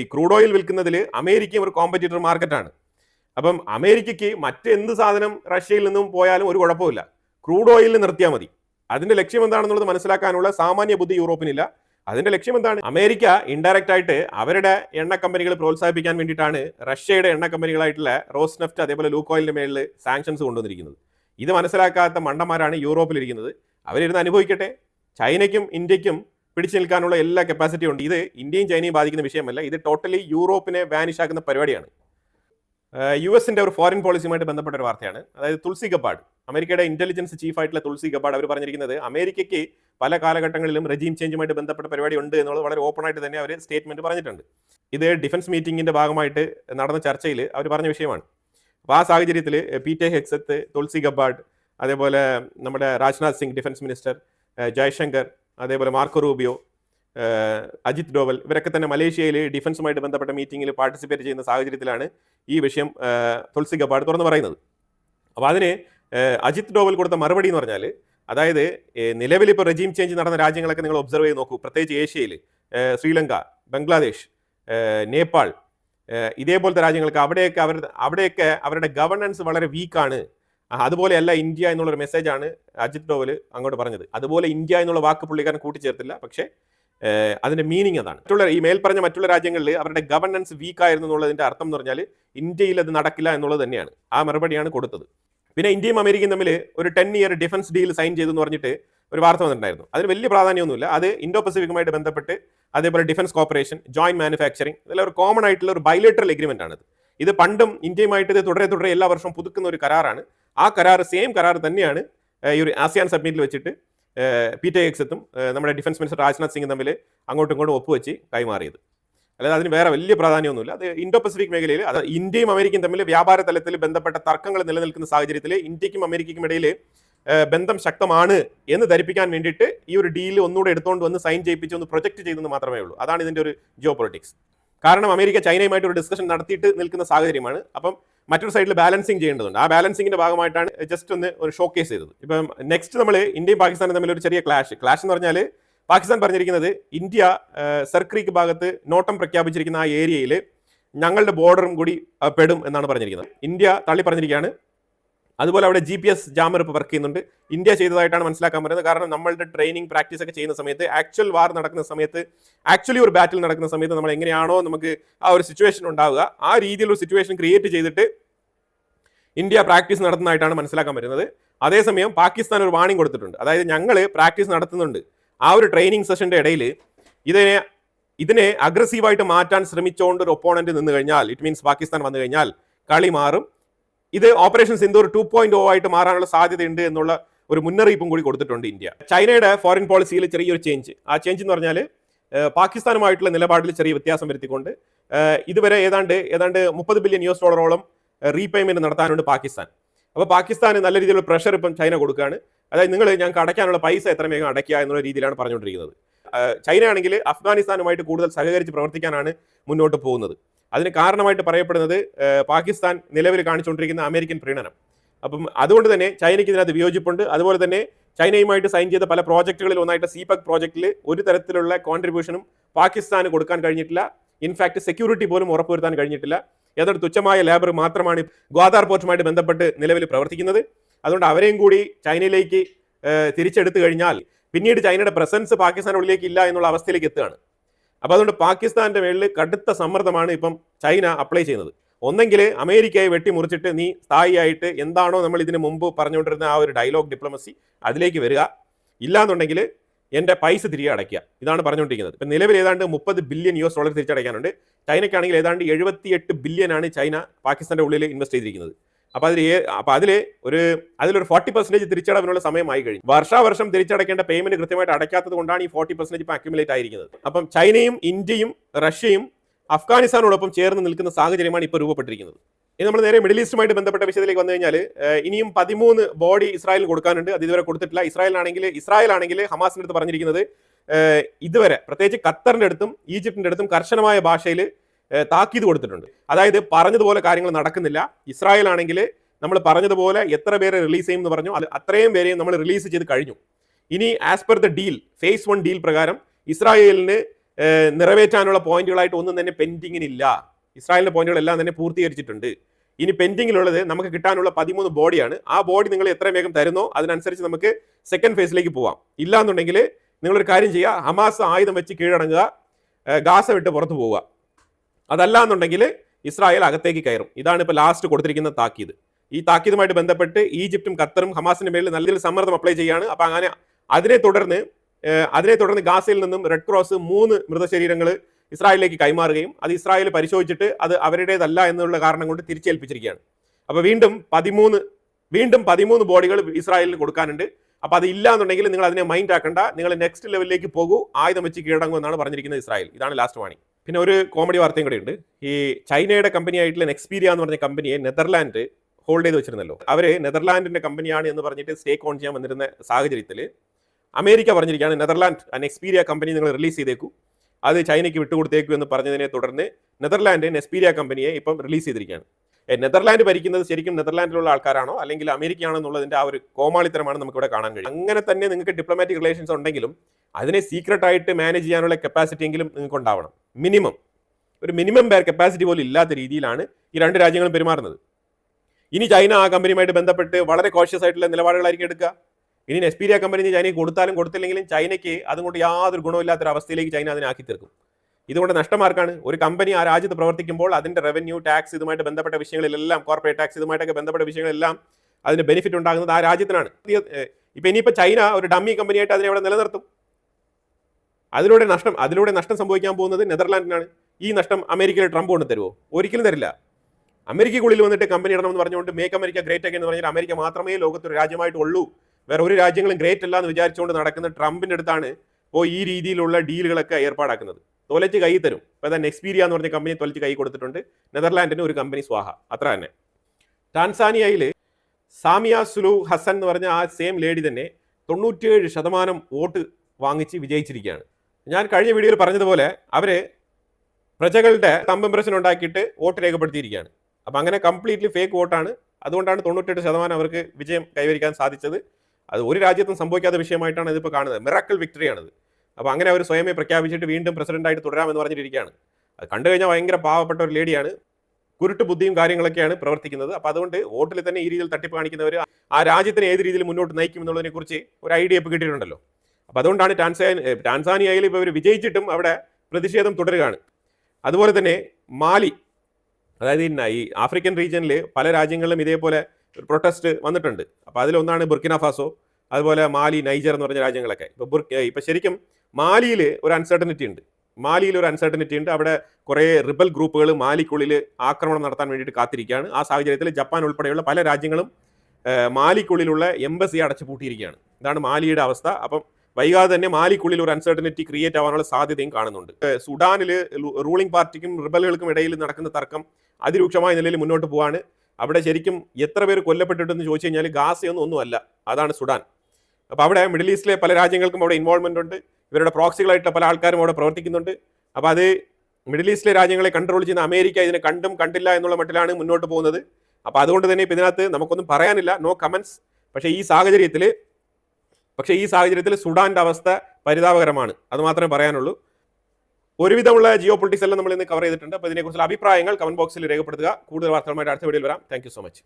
[SPEAKER 1] ഈ ക്രൂഡ് ഓയിൽ വിൽക്കുന്നതിൽ അമേരിക്കയും ഒരു കോമ്പറ്റീറ്റർ മാർക്കറ്റാണ് അപ്പം അമേരിക്കയ്ക്ക് മറ്റെന്ത് സാധനം റഷ്യയിൽ നിന്നും പോയാലും ഒരു കുഴപ്പമില്ല ക്രൂഡ് ഓയിലിൽ നിർത്തിയാൽ മതി. അതിന്റെ ലക്ഷ്യം എന്താണെന്നുള്ളത് മനസ്സിലാക്കാനുള്ള സാമാന്യ ബുദ്ധി യൂറോപ്പിനില്ല. അതിന്റെ ലക്ഷ്യം എന്താണ്? അമേരിക്ക ഇൻഡയറക്റ്റ് ആയിട്ട് അവരുടെ എണ്ണ കമ്പനികൾ പ്രോത്സാഹിപ്പിക്കാൻ വേണ്ടിയിട്ടാണ് റഷ്യയുടെ എണ്ണ കമ്പനികളായിട്ടുള്ള റോസ് നെഫ്റ്റ് അതേപോലെ ലൂക്ക് ഓയിലിന്റെ മേളിൽ സാങ്ഷൻസ് കൊണ്ടുവന്നിരിക്കുന്നത്. ഇത് മനസ്സിലാക്കാത്ത മണ്ടന്മാരാണ് യൂറോപ്പിലിരിക്കുന്നത്. അവരിരുന്ന് അനുഭവിക്കട്ടെ. ചൈനയ്ക്കും ഇന്ത്യക്കും പിടിച്ചു നിൽക്കാനുള്ള എല്ലാ കപ്പാസിറ്റിയും ഉണ്ട്. ഇത് ഇന്ത്യയും ചൈനയും ബാധിക്കുന്ന വിഷയമല്ല. ഇത് ടോട്ടലി യൂറോപ്പിനെ വാനിഷ് ആക്കുന്ന പരിപാടിയാണ്. യു എസിന്റെ ഒരു ഫോറിൻ പോളിസിയുമായിട്ട് ബന്ധപ്പെട്ട ഒരു വാർത്തയാണ്. അതായത് തുൾസി ഗബാഡ് അമേരിക്കയുടെ ഇന്റലിജൻസ് ചീഫ് ആയിട്ടുള്ള തുൾസി ഗബാഡ് അവർ പറഞ്ഞിരിക്കുന്നത് അമേരിക്കയ്ക്ക് പല കാലഘട്ടങ്ങളിലും റെജീം ചേഞ്ചുമായിട്ട് ബന്ധപ്പെട്ട പരിപാടി ഉണ്ട് എന്നുള്ളത് വളരെ ഓപ്പൺ ആയിട്ട് തന്നെ അവർ സ്റ്റേറ്റ്മെന്റ് പറഞ്ഞിട്ടുണ്ട്. ഇത് ഡിഫൻസ് മീറ്റിംഗിന്റെ ഭാഗമായിട്ട് നടന്ന ചർച്ചയിൽ അവർ പറഞ്ഞ വിഷയമാണ്. അപ്പോൾ ആ സാഹചര്യത്തിൽ പി ടെ ഹെക്സത്ത് തുൾസി ഗബ്ബാഡ് അതേപോലെ നമ്മുടെ രാജ്നാഥ് സിംഗ് ഡിഫൻസ് മിനിസ്റ്റർ ജയശങ്കർ അതേപോലെ മാർക്കോ റൂബിയോ അജിത് ഡോവൽ ഇവരൊക്കെ തന്നെ മലേഷ്യയിൽ ഡിഫൻസുമായിട്ട് ബന്ധപ്പെട്ട മീറ്റിംഗിൽ പാർട്ടിസിപ്പേറ്റ് ചെയ്യുന്ന സാഹചര്യത്തിലാണ് ഈ വിഷയം തുൾസി ഗബാഡ് തുറന്നു പറയുന്നത്. അപ്പോൾ അതിന് അജിത് ഡോവൽ കൊടുത്ത മറുപടി എന്ന് പറഞ്ഞാൽ അതായത് നിലവിൽ ഇപ്പോൾ റെജീം ചേഞ്ച് നടന്ന രാജ്യങ്ങളൊക്കെ നിങ്ങൾ ഒബ്സർവ് ചെയ്ത് നോക്കൂ. പ്രത്യേകിച്ച് ഏഷ്യയിൽ ശ്രീലങ്ക ബംഗ്ലാദേശ് നേപ്പാൾ ഇതേപോലത്തെ രാജ്യങ്ങൾക്ക് അവിടെയൊക്കെ അവർ അവിടെയൊക്കെ അവരുടെ ഗവർണൻസ് വളരെ വീക്കാണ് അതുപോലെയല്ല ഇന്ത്യ എന്നുള്ളൊരു മെസ്സേജാണ് അജിത് ഡോവൽ അങ്ങോട്ട് പറഞ്ഞത്. അതുപോലെ ഇന്ത്യ എന്നുള്ള വാക്ക് പുള്ളിക്കാരൻ കൂട്ടിച്ചേർത്തില്ല. പക്ഷേ അതിന്റെ മീനിങ് അതാണ്. മറ്റുള്ള ഈ മേൽപ്പറഞ്ഞ മറ്റുള്ള രാജ്യങ്ങളിൽ അവരുടെ ഗവർണൻസ് വീക്കായിരുന്നു എന്നുള്ളതിന്റെ അർത്ഥം എന്ന് പറഞ്ഞാൽ ഇന്ത്യയിൽ അത് നടക്കില്ല എന്നുള്ളത് തന്നെയാണ്. ആ മറുപടിയാണ് കൊടുത്തത്. പിന്നെ ഇന്ത്യയും അമേരിക്കയും തമ്മിൽ ഒരു ten year defence deal sign ചെയ്തു എന്ന് പറഞ്ഞിട്ട് ഒരു വാർത്ത വന്നിട്ടുണ്ടായിരുന്നു. അതിന് വലിയ പ്രാധാന്യമൊന്നുമില്ല. അത് ഇൻഡോ പസഫിക്കുമായിട്ട് ബന്ധപ്പെട്ട് അതേപോലെ ഡിഫൻസ് കോപ്പറേഷൻ ജോയിന്റ് മാനുഫാക്ചറിങ് ഇതെല്ലാം ഒരു കോമൺ ആയിട്ടുള്ള ഒരു ബൈലേറ്ററൽ എഗ്രിമെന്റ് ആണ് ഇത് പണ്ടും ഇന്ത്യയുമായിട്ട് ഇത് തുടരെ തുടരെ എല്ലാ വർഷവും പുതുക്കുന്ന ഒരു കരാറാണ്. ആ കരാർ സെയിം കരാർ തന്നെയാണ് ഈ ഒരു ആസിയാൻ സബ്മിറ്റിൽ വെച്ചിട്ട് പി ടി എക്സത്തും നമ്മുടെ ഡിഫൻസ് മിനിസ്റ്റർ രാജ്നാഥ് സിംഗ് തമ്മിൽ അങ്ങോട്ടും ഇങ്ങോട്ടും ഒപ്പുവെച്ച് കൈമാറിയത്. അല്ലാതെ അതിന് വേറെ വലിയ പ്രാധാന്യമൊന്നുമില്ല. അത് ഇൻഡോ പസഫിക് മേഖലയിൽ അത് ഇന്ത്യയും അമേരിക്കയും തമ്മിൽ വ്യാപാര തലത്തിൽ ബന്ധപ്പെട്ട തർക്കങ്ങൾ നിലനിൽക്കുന്ന സാഹചര്യത്തിൽ ഇന്ത്യക്കും അമേരിക്കയ്ക്കും ഇടയിൽ ബന്ധം ശക്തമാണ് എന്ന് ധരിപ്പിക്കാൻ വേണ്ടിയിട്ട് ഈ ഒരു ഡീൽ ഒന്നുകൂടെ എടുത്തുകൊണ്ട് വന്ന് സൈൻ ചെയ്യിപ്പിച്ച് ഒന്ന് പ്രൊജക്ട് ചെയ്തെന്ന് മാത്രമേ ഉള്ളൂ. അതാണ് ഇതിന്റെ ഒരു ജിയോ പൊളിറ്റിക്സ് കാരണം അമേരിക്ക ചൈനയുമായിട്ട് ഒരു ഡിസ്കഷൻ നടത്തിയിട്ട് നിൽക്കുന്ന സാഹചര്യമാണ്. അപ്പം മറ്റൊരു സൈഡിൽ ബാലൻസിങ് ചെയ്യേണ്ടതുണ്ട്. ആ ബാലൻസിങ്ങിന്റെ ഭാഗമായിട്ടാണ് ജസ്റ്റ് ഒന്ന് ഒരു ഷോക്കേസ് ചെയ്തത്. ഇപ്പം നെക്സ്റ്റ് നമ്മൾ ഇന്ത്യയും പാകിസ്ഥാനും തമ്മിൽ ഒരു ചെറിയ ക്ലാഷ് ക്ലാഷ് എന്ന് പറഞ്ഞാൽ പാകിസ്ഥാൻ പറഞ്ഞിരിക്കുന്നത് ഇന്ത്യ സർക്രീക്ക് ഭാഗത്ത് നോട്ടം പ്രഖ്യാപിച്ചിരിക്കുന്ന ആ ഏരിയയിൽ ഞങ്ങളുടെ ബോർഡറും കൂടി പെടും എന്നാണ് പറഞ്ഞിരിക്കുന്നത്. ഇന്ത്യ തള്ളി പറഞ്ഞിരിക്കുകയാണ്. അതുപോലെ അവിടെ ജി പി എസ് ജാമർ ഇപ്പോൾ വർക്ക് ചെയ്യുന്നുണ്ട്. ഇന്ത്യ ചെയ്തതായിട്ടാണ് മനസ്സിലാക്കാൻ പറയുന്നത് കാരണം നമ്മളുടെ ട്രെയിനിങ് പ്രാക്ടീസ് ഒക്കെ ചെയ്യുന്ന സമയത്ത് ആക്ച്വൽ വാർ നടക്കുന്ന സമയത്ത് ആക്ച്വലി ഒരു ബാറ്റിൽ നടക്കുന്ന സമയത്ത് നമ്മൾ എങ്ങനെയാണോ നമുക്ക് ആ ഒരു സിറ്റുവേഷൻ ഉണ്ടാവുക. ആ രീതിയിലുള്ള ഒരു സിറ്റുവേഷൻ ക്രിയേറ്റ് ചെയ്തിട്ട് ഇന്ത്യ പ്രാക്ടീസ് നടത്തുന്നതായിട്ടാണ് മനസ്സിലാക്കാൻ പറ്റുന്നത്. അതേസമയം പാകിസ്ഥാൻ ഒരു വാണിംഗ് കൊടുത്തിട്ടുണ്ട്. അതായത് ഞങ്ങൾ പ്രാക്ടീസ് നടത്തുന്നുണ്ട്. ആ ഒരു ട്രെയിനിങ് സെഷന്റെ ഇടയിൽ ഇതിനെ ഇതിനെ അഗ്രസീവായിട്ട് മാറ്റാൻ ശ്രമിച്ചുകൊണ്ട് ഒരു ഒപ്പോണന്റ് നിന്ന് കഴിഞ്ഞാൽ ഇറ്റ് മീൻസ് പാകിസ്ഥാൻ വന്നു കഴിഞ്ഞാൽ കളി മാറും. ഇത് operation Sindoor two point O ആയിട്ട് മാറാനുള്ള സാധ്യതയുണ്ട് എന്നുള്ള ഒരു മുന്നറിയിപ്പും കൂടി കൊടുത്തിട്ടുണ്ട് ഇന്ത്യ. ചൈനയുടെ ഫോറിൻ പോളിസിയിൽ ചെറിയൊരു ചേഞ്ച് ആ ചേഞ്ച് എന്ന് പറഞ്ഞാൽ പാകിസ്ഥാനുമായിട്ടുള്ള നിലപാടിൽ ചെറിയ വ്യത്യാസം വരുത്തിക്കൊണ്ട് ഇതുവരെ ഏതാണ്ട് ഏതാണ്ട് മുപ്പത് ബില്യൺ യു എസ് ഡോളറോളം റീപേയ്മെന്റ് നടത്താനുണ്ട് പാകിസ്ഥാൻ. അപ്പോൾ പാകിസ്ഥാന് നല്ല രീതിയിലുള്ള പ്രഷർ ഇപ്പം ചൈന കൊടുക്കുകയാണ്. അതായത് നിങ്ങൾ ഞങ്ങൾക്ക് അടയ്ക്കാനുള്ള പൈസ എത്ര വേഗം അടയ്ക്കുക എന്നുള്ള രീതിയിലാണ് പറഞ്ഞുകൊണ്ടിരിക്കുന്നത്. ചൈന ആണെങ്കിൽ അഫ്ഗാനിസ്ഥാനുമായിട്ട് കൂടുതൽ സഹകരിച്ച് പ്രവർത്തിക്കാനാണ് മുന്നോട്ട് പോകുന്നത്. അതിന് കാരണമായിട്ട് പറയപ്പെടുന്നത് പാകിസ്ഥാൻ നിലവിൽ കാണിച്ചുകൊണ്ടിരിക്കുന്ന അമേരിക്കൻ പ്രീണനം. അപ്പം അതുകൊണ്ട് തന്നെ ചൈനയ്ക്ക് ഇതിനകത്ത് വിയോജിപ്പുണ്ട്. അതുപോലെ തന്നെ ചൈനയുമായിട്ട് സൈൻ ചെയ്ത പല പ്രോജക്റ്റുകളിൽ ഒന്നായിട്ട് സീപക് പ്രോജക്റ്റിൽ ഒരു തരത്തിലുള്ള കോൺട്രിബ്യൂഷനും പാകിസ്ഥാന് കൊടുക്കാൻ കഴിഞ്ഞിട്ടില്ല. ഇൻഫാക്ട് സെക്യൂരിറ്റി പോലും ഉറപ്പുവരുത്താൻ കഴിഞ്ഞിട്ടില്ല. ഏതൊരു തുച്ഛമായ ലേബർ മാത്രമാണ് ഗ്വാദാർ പോർട്ടുമായിട്ട് ബന്ധപ്പെട്ട് നിലവിൽ പ്രവർത്തിക്കുന്നത്. അതുകൊണ്ട് അവരെയും കൂടി ചൈനയിലേക്ക് തിരിച്ചെടുത്തു കഴിഞ്ഞാൽ പിന്നീട് ചൈനയുടെ പ്രസൻസ് പാകിസ്ഥാനുള്ളിലേക്ക് ഇല്ല എന്നുള്ള അവസ്ഥയിലേക്ക് എത്തുകയാണ്. അപ്പോൾ അതുകൊണ്ട് പാകിസ്ഥാന്റെ മേളിൽ കടുത്ത സമ്മർദ്ദമാണ് ഇപ്പം ചൈന അപ്ലൈ ചെയ്യുന്നത്. ഒന്നെങ്കിൽ അമേരിക്കയെ വെട്ടിമുറിച്ചിട്ട് നീ സ്ഥായിയായിട്ട് എന്താണോ നമ്മൾ ഇതിനു മുമ്പ് പറഞ്ഞുകൊണ്ടിരുന്ന ആ ഒരു ഡയലോഗ് ഡിപ്ലോമസി അതിലേക്ക് വരിക. ഇല്ലാന്നുണ്ടെങ്കിൽ എന്റെ പൈസ തിരികെ അടയ്ക്കുക. ഇതാണ് പറഞ്ഞുകൊണ്ടിരിക്കുന്നത്. ഇപ്പം നിലവിൽ ഏതാണ്ട് മുപ്പത് ബില്യൺ യു എസ് ഡോളർ തിരിച്ചടയ്ക്കാനുണ്ട്. ചൈനയ്ക്കാണെങ്കിൽ ഏതാണ്ട് എഴുപത്തിയെട്ട് ആണ് ചൈന പാകിസ്ഥാന്റെ ഉള്ളിൽ ഇൻവെസ്റ്റ് ചെയ്തിരിക്കുന്നത്. അപ്പോൾ അതിൽ അപ്പോൾ അതിൽ ഒരു അതിലൊരു ഫോർട്ടി പെർസെന്റേജ് തിരിച്ചടവിനുള്ള സമയമായി കഴിഞ്ഞു. വർഷാവർഷം തിരിച്ചടയ്ക്കേണ്ട പേയ്മെന്റ് കൃത്യമായിട്ട് അടയ്ക്കാത്തത് കൊണ്ടാണ് ഈ ഫോർട്ടി പെർസെന്റേജ് ഇപ്പോൾ അക്യുമുലേറ്റ് ആയിരിക്കുന്നത്. അപ്പം ചൈനയും ഇന്ത്യയും റഷ്യയും അഫ്ഗാനിസ്ഥാനോടൊപ്പം ചേർന്ന് നിൽക്കുന്ന സാഹചര്യമാണ് ഇപ്പോൾ രൂപപ്പെട്ടിരിക്കുന്നത്. ഇനി നമ്മൾ നേരെ മിഡിൽ ഈസ്റ്റുമായിട്ട് ബന്ധപ്പെട്ട വിഷയത്തിലേക്ക് വന്നു കഴിഞ്ഞാൽ ഇനിയും പതിമൂന്ന് ബോഡി ഇസ്രായേലിന് കൊടുക്കാനുണ്ട്. അത് ഇതുവരെ കൊടുത്തിട്ടില്ല. ഇസ്രായേലാണെങ്കിൽ ഇസ്രായേലാണെങ്കിൽ ഹമാസിന്റെ അടുത്ത് പറഞ്ഞിരിക്കുന്നത് ഇതുവരെ പ്രത്യേകിച്ച് ഖത്തറിന്റെ അടുത്തും ഈജിപ്തിന്റെ അടുത്തും കർശനമായ ഭാഷയിൽ താക്കീത് കൊടുത്തിട്ടുണ്ട്. അതായത് പറഞ്ഞതുപോലെ കാര്യങ്ങൾ നടക്കുന്നില്ല. ഇസ്രായേൽ ആണെങ്കിൽ നമ്മൾ പറഞ്ഞതുപോലെ എത്ര പേരെ റിലീസ് ചെയ്യും എന്ന് പറഞ്ഞു. അത് അത്രയും പേരെയും നമ്മൾ റിലീസ് ചെയ്ത് കഴിഞ്ഞു. ഇനി as per the deal phase one deal പ്രകാരം ഇസ്രായേലിന് നിറവേറ്റാനുള്ള പോയിന്റുകളായിട്ട് ഒന്നും തന്നെ പെൻഡിങ്ങിനില്ല ഇസ്രായേലിന്റെ പോയിന്റുകളെല്ലാം തന്നെ പൂർത്തീകരിച്ചിട്ടുണ്ട്. ഇനി പെൻഡിങ്ങിലുള്ളത് നമുക്ക് കിട്ടാനുള്ള പതിമൂന്ന് ബോഡിയാണ്. ആ ബോഡി നിങ്ങൾ എത്രയും വേഗം തരുന്നോ അതിനനുസരിച്ച് നമുക്ക് സെക്കൻഡ് ഫേസിലേക്ക് പോവാം. ഇല്ലാന്നുണ്ടെങ്കിൽ നിങ്ങളൊരു കാര്യം ചെയ്യുക ഹമാസ് ആയുധം വെച്ച് കീഴടങ്ങുക ഗാസ വിട്ട് പുറത്തു പോവുക. അതല്ല എന്നുണ്ടെങ്കിൽ ഇസ്രായേൽ അകത്തേക്ക് കയറും. ഇതാണ് ഇപ്പോൾ ലാസ്റ്റ് കൊടുത്തിരിക്കുന്ന താക്കീത്. ഈ താക്കീതുമായിട്ട് ബന്ധപ്പെട്ട് ഈജിപ്തും ഖത്തറും ഹമാസിന്റെ മേലിൽ നല്ല രീതിയിൽ സമ്മർദ്ദം അപ്ലൈ ചെയ്യാണ് അപ്പോൾ അങ്ങനെ അതിനെ തുടർന്ന് അതിനെ തുടർന്ന് ഗാസയിൽ നിന്നും റെഡ് ക്രോസ് മൂന്ന് മൃതശരീരങ്ങൾ ഇസ്രായേലിലേക്ക് കൈമാറുകയും അത് ഇസ്രായേൽ പരിശോധിച്ചിട്ട് അത് അവരുടേതല്ല എന്നുള്ള കാരണം കൊണ്ട് തിരിച്ചേൽപ്പിച്ചിരിക്കുകയാണ്. അപ്പോൾ വീണ്ടും പതിമൂന്ന് വീണ്ടും പതിമൂന്ന് ബോഡികൾ ഇസ്രായേലിന് കൊടുക്കാനുണ്ട്. അപ്പോൾ അത് ഇല്ല എന്നുണ്ടെങ്കിൽ നിങ്ങൾ അതിനെ മൈൻഡ് ആക്കണ്ട. നിങ്ങൾ നെക്സ്റ്റ് ലെവലിലേക്ക് പോകൂ. ആയുധം വെച്ച് കീഴടങ്ങും എന്നാണ് പറഞ്ഞിരിക്കുന്നത് ഇസ്രായേൽ. ഇതാണ് ലാസ്റ്റ് വാണി പിന്നെ ഒരു കോമഡി വാർത്തയും കൂടെ ഉണ്ട്. ഈ ചൈനയുടെ കമ്പനി ആയിട്ടുള്ള നെക്സ്പീരിയ എന്ന് പറഞ്ഞ കമ്പനിയെ നെതർലാൻഡ് ഹോൾഡ് ചെയ്ത് വെച്ചിരുന്നല്ലോ. അവർ നെതർലാൻഡിന്റെ കമ്പനിയാണ് എന്ന് പറഞ്ഞിട്ട് സ്റ്റേക്ക് ഓൺ ചെയ്യാൻ വന്നിരുന്ന സാഹചര്യത്തിൽ അമേരിക്ക പറഞ്ഞിരിക്കുകയാണ് നെതർലാൻഡ് ആൻഡ് നെക്സ്പീരിയ കമ്പനി നിങ്ങൾ റിലീസ് ചെയ്തേക്കൂ. അത് ചൈനയ്ക്ക് വിട്ടുകൊടുത്തേക്കു എന്ന് പറഞ്ഞതിനെ തുടർന്ന് നെതർലാൻഡ് നെസ്പീരിയ കമ്പനിയെ ഇപ്പം റിലീസ് ചെയ്തിരിക്കുകയാണ്. നെതർലാൻഡ് ഭരിക്കുന്നത് ശരിക്കും നെതർലാൻഡിലുള്ള ആൾക്കാരാണോ? അല്ലെങ്കിൽ അമേരിക്കയാണോ എന്നുള്ളതിന്റെ ആ ഒരു കോമാളിത്തരമാണ് നമുക്കിവിടെ കാണാൻ കഴിയും അങ്ങനെ തന്നെ നിങ്ങൾക്ക് ഡിപ്ലോമാറ്റിക് റിലേഷൻസ് ഉണ്ടെങ്കിലും അതിനെ സീക്രട്ട് ആയിട്ട് മാനേജ് ചെയ്യാനുള്ള കപ്പാസിറ്റി എങ്കിലും നിങ്ങൾക്ക് ഉണ്ടാവണം. മിനിമം ഒരു മിനിമം പേർ കപ്പാസിറ്റി പോലും ഇല്ലാത്ത രീതിയിലാണ് ഈ രണ്ട് രാജ്യങ്ങളും പെരുമാറുന്നത്. ഇനി ചൈന ആ കമ്പനിയുമായിട്ട് ബന്ധപ്പെട്ട് വളരെ കോഷ്യസ് ആയിട്ടുള്ള നിലപാടുകളായിരിക്കും എടുക്കുക. ഇനി നെസ്പീരിയ കമ്പനി ചൈനയ്ക്ക് കൊടുത്താലും കൊടുത്തില്ലെങ്കിലും ചൈനയ്ക്ക് അതുകൊണ്ട് യാതൊരു ഗുണമില്ലാത്തൊരു അവസ്ഥയിലേക്ക് ചൈന അതിനെ ആക്കി തീർക്കും ഇതുകൊണ്ട് നഷ്ടമാർക്കാണ്. ഒരു കമ്പനി ആ രാജ്യത്ത് പ്രവർത്തിക്കുമ്പോൾ അതിന്റെ റവന്യൂ ടാക്സ് ഇതുമായിട്ട് ബന്ധപ്പെട്ട വിഷയങ്ങളിലെല്ലാം കോർപ്പറേറ്റ് ടാക്സ് ഇതുമായിട്ടൊക്കെ ബന്ധപ്പെട്ട വിഷയങ്ങളെല്ലാം അതിന് ബെനിഫിറ്റ് ഉണ്ടാകുന്നത് ആ രാജ്യത്തിനാണ്. ഇപ്പം ഇനിയിപ്പോൾ ഇനിയിപ്പോ ചൈന ഒരു ഡമ്മി കമ്പനിയായിട്ട് അതിനെ അവിടെ നിലനിർത്തും. അതിലൂടെ നഷ്ടം അതിലൂടെ നഷ്ടം സംഭവിക്കാൻ പോകുന്നത് നെതർലാൻഡിനാണ്. ഈ നഷ്ടം അമേരിക്കയിൽ ട്രംപ് കൊണ്ട് തരുമോ ഒരിക്കലും തരില്ല. അമേരിക്കയ്ക്കുള്ളിൽ വന്നിട്ട് കമ്പനി ഇടണമെന്ന് പറഞ്ഞുകൊണ്ട് മേക്ക് അമേരിക്ക ഗ്രേറ്റ് ഒക്കെ എന്ന് പറഞ്ഞാൽ അമേരിക്ക മാത്രമേ ലോകത്തൊരു രാജ്യമായിട്ട് ഉള്ളൂ വേറെ ഒരു രാജ്യങ്ങളും ഗ്രേറ്റ് അല്ല എന്ന് വിചാരിച്ചുകൊണ്ട് നടക്കുന്ന ട്രംപിന്റെ അടുത്താണ് ഇപ്പോൾ ഈ രീതിയിലുള്ള ഡീലുകളൊക്കെ ഏർപ്പാടാക്കുന്നത്. തൊലച്ച് കൈ തരും. ഇപ്പോൾ തന്നെ എക്സ്പീരിയ എന്ന് പറഞ്ഞ കമ്പനി തൊലച്ച് കൈ കൊടുത്തിട്ടുണ്ട്. നെതർലാൻഡിന് ഒരു കമ്പനി സ്വാഹ. അത്ര തന്നെ. ടാൻസാനിയയിൽ സാമിയ സുലു ഹസൻ എന്ന് പറഞ്ഞ ആ സെയിം ലേഡി തന്നെ തൊണ്ണൂറ്റിയേഴ് ശതമാനം വോട്ട് വാങ്ങിച്ച് വിജയിച്ചിരിക്കുകയാണ്. ഞാൻ കഴിഞ്ഞ വീഡിയോയിൽ പറഞ്ഞതുപോലെ അവർ പ്രജകളുടെ തമ്പ് ഇംപ്രഷൻ ഉണ്ടാക്കിയിട്ട് വോട്ട് രേഖപ്പെടുത്തിയിരിക്കുകയാണ്. അപ്പം അങ്ങനെ കംപ്ലീറ്റ്ലി ഫേക്ക് വോട്ടാണ്. അതുകൊണ്ടാണ് തൊണ്ണൂറ്റെട്ട് ശതമാനം അവർക്ക് വിജയം കൈവരിക്കാൻ സാധിച്ചത്. അത് ഒരു രാജ്യത്തും സംഭവിക്കാത്ത വിഷയമായിട്ടാണ് ഇതിപ്പോൾ കാണുന്നത്. മിറാക്കിൾ വിക്ടറിയാണിത് അപ്പോൾ അങ്ങനെ അവർ സ്വയമേ പ്രഖ്യാപിച്ചിട്ട് വീണ്ടും പ്രസിഡന്റായിട്ട് തുടരാമെന്ന് പറഞ്ഞിട്ടിരിക്കുകയാണ്. അത് കണ്ടു കഴിഞ്ഞാൽ ഭയങ്കര പാവപ്പെട്ട ഒരു ലേഡിയാണ് കുരുട്ട് ബുദ്ധിയും കാര്യങ്ങളൊക്കെയാണ് പ്രവർത്തിക്കുന്നത്. അപ്പോൾ അതുകൊണ്ട് വോട്ടിൽ തന്നെ ഈ രീതിയിൽ തട്ടിപ്പ് കാണിക്കുന്നവർ ആ രാജ്യത്തിനെ ഏത് രീതിയിൽ മുന്നോട്ട് നയിക്കും എന്നുള്ളതിനെക്കുറിച്ച് ഒരു ഐഡിയ ഇപ്പോൾ കിട്ടിയിട്ടുണ്ടല്ലോ. അപ്പോൾ അതുകൊണ്ടാണ് ടാൻസാൻ ടാൻസാനിയയിൽ ഇപ്പോൾ ഇവർ വിജയിച്ചിട്ടും അവിടെ പ്രതിഷേധം തുടരുകയാണ്. അതുപോലെ തന്നെ മാലി അതായത് ഈ ആഫ്രിക്കൻ റീജിയനിൽ പല രാജ്യങ്ങളിലും ഇതേപോലെ ഒരു പ്രൊട്ടസ്റ്റ് വന്നിട്ടുണ്ട്. അപ്പോൾ അതിലൊന്നാണ് ബുർക്കിന ഫാസോ അതുപോലെ മാലി നൈജർ എന്ന് പറഞ്ഞ രാജ്യങ്ങളൊക്കെ. ഇപ്പോൾ ബുർക്ക ഇപ്പോൾ ശരിക്കും മാലിയിൽ ഒരു അൺസർട്ടനിറ്റി ഉണ്ട്. മാലിയിൽ ഒരു അൺസർട്ടനിറ്റി ഉണ്ട്. അവിടെ കുറേ റിബൽ ഗ്രൂപ്പുകൾ മാലിക്കുള്ളിൽ ആക്രമണം നടത്താൻ വേണ്ടിയിട്ട് കാത്തിരിക്കുകയാണ്. ആ സാഹചര്യത്തിൽ ജപ്പാൻ ഉൾപ്പെടെയുള്ള പല രാജ്യങ്ങളും മാലിക്കുള്ളിലുള്ള എംബസി അടച്ചു പൂട്ടിയിരിക്കുകയാണ് ഇതാണ് മാലിയുടെ അവസ്ഥ. അപ്പം വൈകാതെ തന്നെ മാലിക്കുള്ളിൽ ഒരു അൺസർട്ടനിറ്റി ക്രിയേറ്റ് ആവാനുള്ള സാധ്യതയും കാണുന്നുണ്ട്. സുഡാനിൽ റൂളിംഗ് പാർട്ടിക്കും റിബലുകൾക്കും ഇടയിൽ നടക്കുന്ന തർക്കം അതിരൂക്ഷമായ നിലയിൽ മുന്നോട്ട് പോവാണ്. അവിടെ ശരിക്കും എത്ര പേര് കൊല്ലപ്പെട്ടിട്ടെന്ന് ചോദിച്ചു കഴിഞ്ഞാൽ ഗാസയൊന്നും ഒന്നുമല്ല. അതാണ് സുഡാൻ. അപ്പോൾ അവിടെ മിഡിൽ ഈസ്റ്റിലെ പല രാജ്യങ്ങൾക്കും അവിടെ ഇൻവോൾവ്മെന്റ് ഉണ്ട്. ഇവരുടെ പ്രോക്സികളായിട്ടുള്ള പല ആൾക്കാരും അവിടെ പ്രവർത്തിക്കുന്നുണ്ട്. അപ്പോൾ അത് മിഡിൽ ഈസ്റ്റിലെ രാജ്യങ്ങളെ കൺട്രോൾ ചെയ്യുന്ന അമേരിക്ക ഇതിനെ കണ്ടും കണ്ടില്ല എന്നുള്ള മട്ടിലാണ് മുന്നോട്ട് പോകുന്നത്. അപ്പോൾ അതുകൊണ്ട് തന്നെ ഇപ്പം ഇതിനകത്ത് നമുക്കൊന്നും പറയാനില്ല. നോ കമൻസ് പക്ഷേ ഈ സാഹചര്യത്തിൽ പക്ഷേ ഈ സാഹചര്യത്തിൽ സുഡാന്റെ അവസ്ഥ പരിതാപകരമാണ്. അത് മാത്രമേ പറയാനുള്ളൂ. ഒരുവിധമുള്ള ജിയോ പൊളിറ്റിക്സ് എല്ലാം നമ്മൾ ഇന്ന് കവർ ചെയ്തിട്ടുണ്ട്. അപ്പോൾ ഇതിനെക്കുറിച്ചുള്ള അഭിപ്രായങ്ങൾ കമന്റ് ബോക്സിൽ രേഖപ്പെടുത്തുക. കൂടുതൽ വാർത്തകളുമായിട്ട് അടുത്ത വീഡിയോയിൽ വരാം. Thank so much